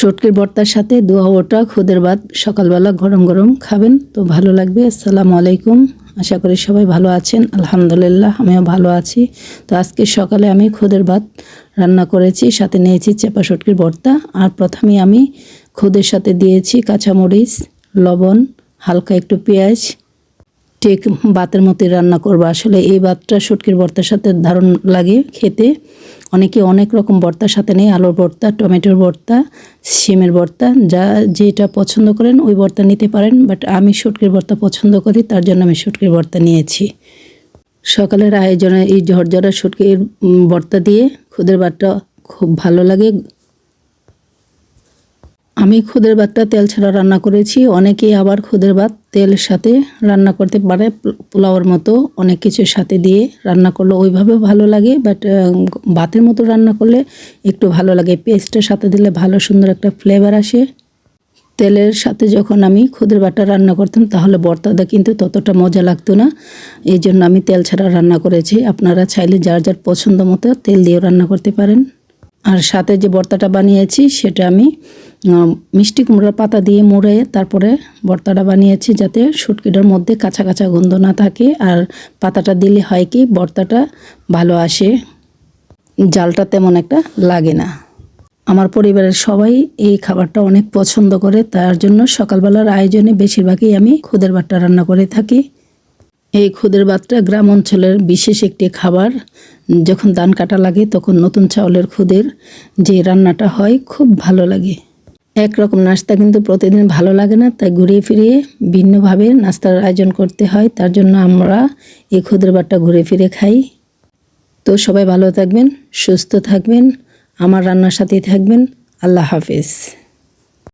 শুটকির ভর্তার সাথে দোয়া ওটা খুদের ভাত সকালবেলা গরম গরম খাবেন, তো ভালো লাগবে। আসসালামু আলাইকুম। আশা করি সবাই ভালো আছেন। আলহামদুলিল্লাহ, আমিও ভালো আছি। তো আজকে সকালে আমি খুদের ভাত রান্না করেছি, সাথে নিয়েছি চেপা শুটকির ভর্তা। আর প্রথমে আমি খুদের সাথে দিয়েছি কাঁচামরিচ, লবণ, হালকা একটু পেঁয়াজ ঠিক ভাতের মতোই রান্না করব। আসলে এই ভাতটা শুটকির ভর্তার সাথে দারুণ লাগে খেতে। অনেকে অনেক রকম ভর্তার সাথে নেই, আলুর ভর্তা, টমেটোর ভর্তা, শিমের ভর্তা, যা যেটা পছন্দ করেন ওই ভর্তা নিতে পারেন, বাট আমি শুটকির ভর্তা পছন্দ করি, তার জন্য আমি শুটকির ভর্তা নিয়েছি। সকালের আয়োজনে এই ঝরঝরা শুটকির ভর্তা দিয়ে খুদের ভাতটা খুব ভালো লাগে। আমি খুদের ভাতটা তেল ছাড়া রান্না করেছি। অনেকেই আবার খুদের ভাত তেলের সাথে রান্না করতে পারে। পোলাওয়ের মতো অনেক কিছুর সাথে দিয়ে রান্না করলে ওইভাবেও ভালো লাগে বাট ভাতের মতো রান্না করলে একটু ভালো লাগে। পেস্টের সাথে দিলে ভালো সুন্দর একটা ফ্লেভার আসে। তেলের সাথে যখন আমি খুদের বাটা রান্না করতাম, তাহলে বর্তাটা কিন্তু ততটা মজা লাগতো না। এই জন্য আমি তেল ছাড়া রান্না করেছি। আপনারা চাইলে যার যার পছন্দ মতো তেল দিয়েও রান্না করতে পারেন। আর সাথে যে বর্তাটা বানিয়েছি, সেটা আমি মিষ্টি কুমড়োর পাতা দিয়ে মুড়ে তারপরে ভর্তাটা বানিয়েছি যাতে শুটকিটার মধ্যে কাঁচা কাঁচা গন্ধ না থাকে আর পাতাটা দিলে হয় কি ভর্তাটা ভালো আসে। জালটা তেমন একটা লাগে না। আমার পরিবারের সবাই এই খাবারটা অনেক পছন্দ করে, তার জন্য সকালবেলার আয়োজনে বেশিরভাগই আমি খুদের ভাতটা রান্না করে থাকি। এই খুদের ভাতটা গ্রাম অঞ্চলের বিশেষ একটি খাবার। যখন ধান কাটা লাগে তখন নতুন চাউলের খুদের যে রান্নাটা হয় খুব ভালো লাগে। একরকম নাস্তা কিন্তু প্রতিদিন ভালো লাগে না, তাই ঘুরিয়ে ফিরিয়ে ভিন্নভাবে নাস্তার আয়োজন করতে হয়। তার জন্য আমরা এই ক্ষুদ্র ঘুরে ফিরে খাই। তো সবাই ভালো থাকবেন, সুস্থ থাকবেন, আমার রান্নার সাথেই থাকবেন। আল্লাহ হাফেজ।